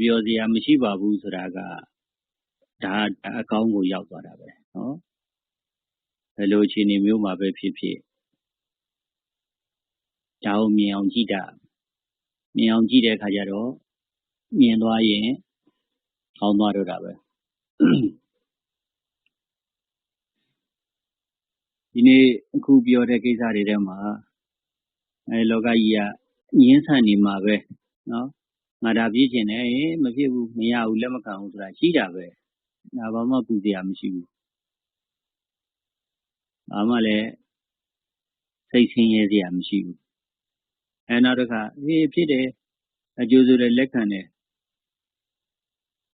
ပြောစရာမရှိပါဘူးဆိုတာကဒါအကောင်းကိုရောက်သွားတာပဲနော်ဘယ်လိုအခြေအနေမျိုးမှာပဲဖြစ်ဖြစ်ဒါကိုမြင်အောင်ကြည့်တာမြင်အောင်ကြည့်တဲ့အခါကျတော့မြင်သွားရင်ကောင်းသွားတော့တာပဲဒီနေ့အခုပြောတဲ့ကိစ္စတွေထဲမှာအဲလောကကြီးကငင်းဆန်နေမှာပဲနော် ငါဒါပြည့်ကျင်တယ်မဖြစ်ဘူးမရဘူးလက်မခံဘူးဆိုတာရှိတာပဲဒါဘာမှပူစရာမရှိဘူးဘာမှလည်းစိတ်ဆင်းရဲစရာမရှိဘူးအဲနောက်တစ်ခါအေးဖြစ်တယ်အကျိုးဆိုတဲ့လက်ခံတယ်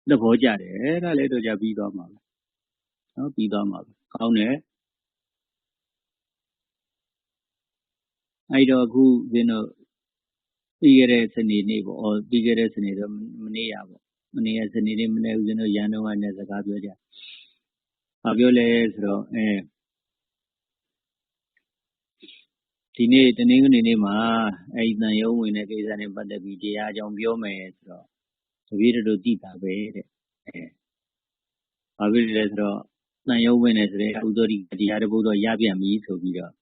သဘောကျတယ်အဲ့ဒါလည်းတော့ကြပြီးသွားမှာပဲနော်ပြီးသွားမှာပဲကောင်းတယ်အဲ့တော့အခုဇင်းတို့ ပြီးခဲ့တဲ့စနေနေ့ပေါ့အော်ပြီးခဲ့တဲ့စနေတော့မနေ့ရပေါ့မနေ့ကစနေနေ့မနေ့ဦးဇင်းတို့ရန်တော့ကနေစကားပြောကြ။ဘာပြောလဲဆိုတော့အဲဒီနေ့တနင်္ဂနွေနေ့မှာအဲဒီတန်ရုံးဝင်တဲ့ကိစ္စနဲ့ပတ်သက်ပြီးတရားကြောင့်ပြောမယ်ဆိုတော့တပည့်တို့သိတာပဲတဲ့အဲဘာဖြစ်လဲဆိုတော့တန်ရုံးဝင်တယ်ဆိုတဲ့ဥဒ္ဓရိတရားတပုဒ်တော့ရပြန်ပြီဆိုပြီးတော့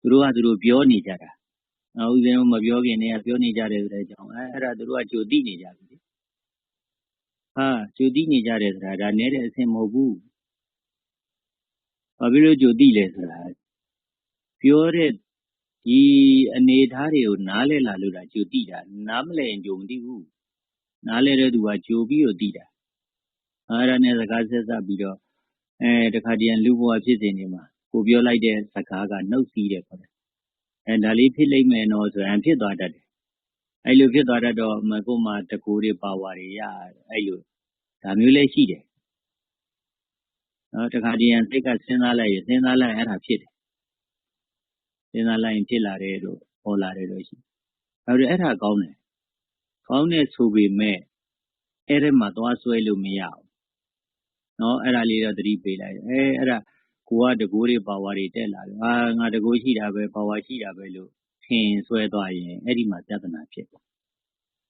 သူတို့ကသူတို့ပြောနေကြတာ ဥစဉ်မပြောခင်တည်းကပြောနေကြတယ်ဆိုတဲ့အကြောင်းအဲအဲ့ဒါသူတို့ကကြိုသိနေကြပြီဟာကြိုသိနေကြတယ်ဆိုတာဒါနဲ့တဲ့အဆင်မဟုတ်ဘူးဘာဖြစ်လို့ကြိုသိလဲဆိုတာပြောတဲ့ဒီအနေထားတွေကိုနားလဲလာလို့တာကြိုသိတာနားမလဲရင်ကြိုမသိဘူးနားလဲတဲ့သူကကြိုပြီးတော့သိတာအဲ့ဒါနဲ့စကားဆက်ဆက်ပြီးတော့အဲတခါတည်းလူဘဝဖြစ်စဉ်တွေမှာကိုပြောလိုက်တဲ့စကားကနှုတ်စီးတယ်ခေါ်တယ် အဲဒါလေးဖြစ်လိမ့်မယ်နော်ဆိုရင်ဖြစ်သွားတတ်တယ်အဲ့လိုဖြစ်သွားတတ်တော့မကိုမှတကူတွေပါဝါတွေရအဲ့လိုဒါမျိုးလည်းရှိတယ်နော်တခါတည်းစိတ်ကစဉ်းစားလိုက်ရင်စဉ်းစားလိုက်အဲ့ဒါဖြစ်တယ်စဉ်းစားလိုက်ရင်ဖြစ်လာတယ်လို့ပေါ်လာတယ်လို့ရှိအဲ့တော့အဲ့ဒါကောင်းတယ်ကောင်းတဲ့ဆိုပေမဲ့အဲ့ဒီမှာသွားဆွဲလို့မရဘူးနော်အဲ့ဒါလေးတော့သတိပေးလိုက်အဲအဲ့ဒါ ကိုက တကိုးတွေ ပါဝါတွေ တက်လာတယ်ဟာငါ တကိုးရှိတာပဲ ပါဝါရှိတာပဲလို့ ထင်ဆွဲသွားရင် အဲ့ဒီမှာ ပြဿနာဖြစ်တယ်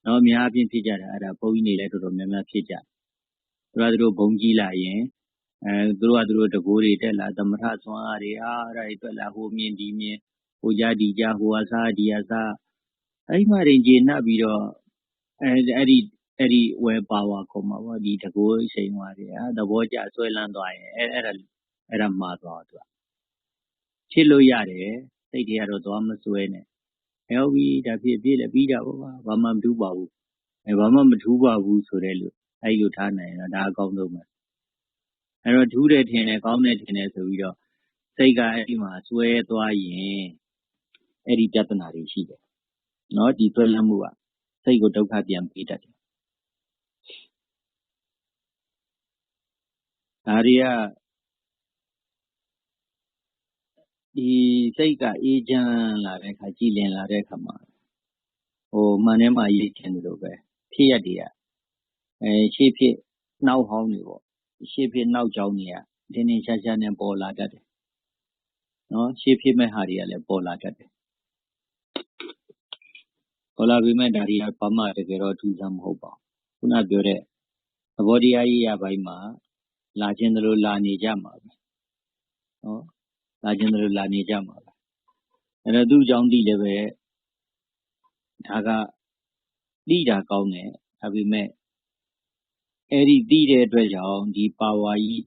နော်အများအပြားဖြစ်ကြတာအဲ့ဒါဘုန်းကြီးတွေလည်း တော်တော်များများ ဖြစ်ကြတယ် သူကသူတို့ ဘုံကြီးလာရင်အဲသူတို့ကသူတို့ တကိုးတွေ တက်လာ သမထဆွမ်းအားတွေအားအဲ့ဒါတွေ တက်လာ ဟိုမြင် ဒီမြင် ဟိုကြဒီကြဟိုအစား ဒီအစား အဲ့ဒီမှာရင် ကျေနပ်ပြီးတော့ အဲအဲ့ဒီအဲ့ဒီဝဲပါဝါ ခေါ်မှာပေါ့ ဒီ တကိုးချိန်သွားတယ်အဲသဘောကျဆွဲလန်းသွားရင် အဲ့အဲ့ဒါ အဲ့ဒါမှားသွားသူကဖြစ်လို့ရတယ်စိတ်တွေကတော့သွားမဆွဲနဲ့ဟုတ်ပြီဒါဖြစ်ဖြစ်လည်းပြီးတာပေါ့ဘာမှမထူးပါဘူးအဲဘာမှမထူးပါဘူးဆိုတဲ့လို့အဲ့လိုထားနိုင်တော့ဒါအကောင်းဆုံးပဲအဲ့တော့ထူးတယ်ထင်တယ်ကောင်းတယ်ထင်တယ်ဆိုပြီးတော့စိတ်ကအဲ့ဒီမှာဆွဲသွားရင်အဲ့ဒီပြဿနာတွေရှိတယ်နော်ဒီဆွဲလန်းမှုကစိတ်ကိုဒုက္ခပြန်ပေးတတ်တယ်ဒါတွေက ဒီစိတ်က အေးချမ်းလာတဲ့အခါ ကြည်လင်လာတဲ့အခါမှာ ဟို မှန်ထဲမှာ ရေးချင်တယ်လို့ပဲ ဖြစ်ရတည်းကအဲရှေ့ဖြစ် နောက်ဟောင်းတွေပေါ့ ရှေ့ဖြစ် နောက်ကြောင်းတွေကတင်းတင်းရှားရှားနဲ့ ပေါ်လာတတ်တယ် နော် ရှေ့ဖြစ်မဲ့ဟာတွေကလည်း ပေါ်လာတတ်တယ် ပေါ်လာပြီးမဲ့ဒါတွေက ဘာမှ တကယ်တော့ ထူးဆန်းမဟုတ်ပါဘူး ခုနပြောတဲ့ သဘောတရားကြီးရပိုင်းမှာ လာခြင်းသလို လာနေကြမှာပဲနော် လာခြင်းသလိုလာနေကြမှာပဲအဲ့တော့သူ့အကြောင်းသိလည်းပဲဒါကသိတာကောင်းတယ်ဒါပေမဲ့အဲ့ဒီသိတဲ့အတွက်ကြောင့်ဒီပါဝါကြီး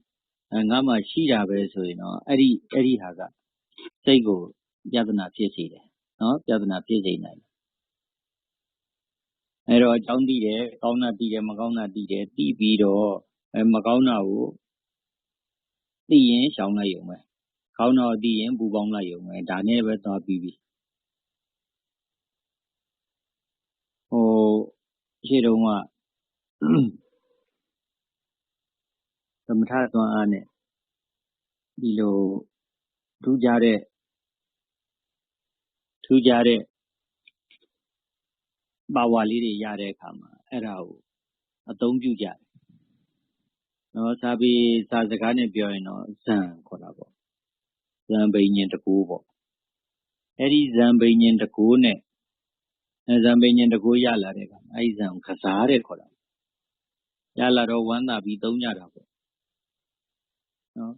ငါမှရှိတာပဲဆိုရင်တော့အဲ့ဒီအဲ့ဒီဟာကစိတ်ကိုပြဿနာဖြစ်စေတယ်နော်ပြဿနာဖြစ်စေနိုင်တယ်အဲ့တော့အကြောင်းသိတယ်ကောင်းတာသိတယ်မကောင်းတာသိတယ်သိပြီးတော့အဲမကောင်းတာကိုသိရင်ရှောင်လိုက်ရုံပဲ ကောင်းတော့သိရင် ပူပေါင်းလိုက်ရုံပဲ ဒါနဲ့ပဲ သွားပြီးပြီ ဟို ရှေ့တုန်းက သမထသွားအားနဲ့ ဒီလို ထူးခြားတဲ့ ထူးခြားတဲ့ ပါဝါလေးတွေ ရတဲ့အခါမှာ အဲ့ဒါကို အသုံးပြုကြတယ်နော်စာပေစာစကားနဲ့ ပြောရင်တော့ဇံခေါ်တာပေါ့ ဇံဘိညာဉ်တကူပေါ့အဲ့ဒီဇံဘိညာဉ်တကူနဲ့ဇံဘိညာဉ်တကူရလာတဲ့အခါအဲ့ဒီဇံကစားတဲ့ခေါ်တာရလာတော့ဝမ်းသာပြီးသုံးကြတာပေါ့နော်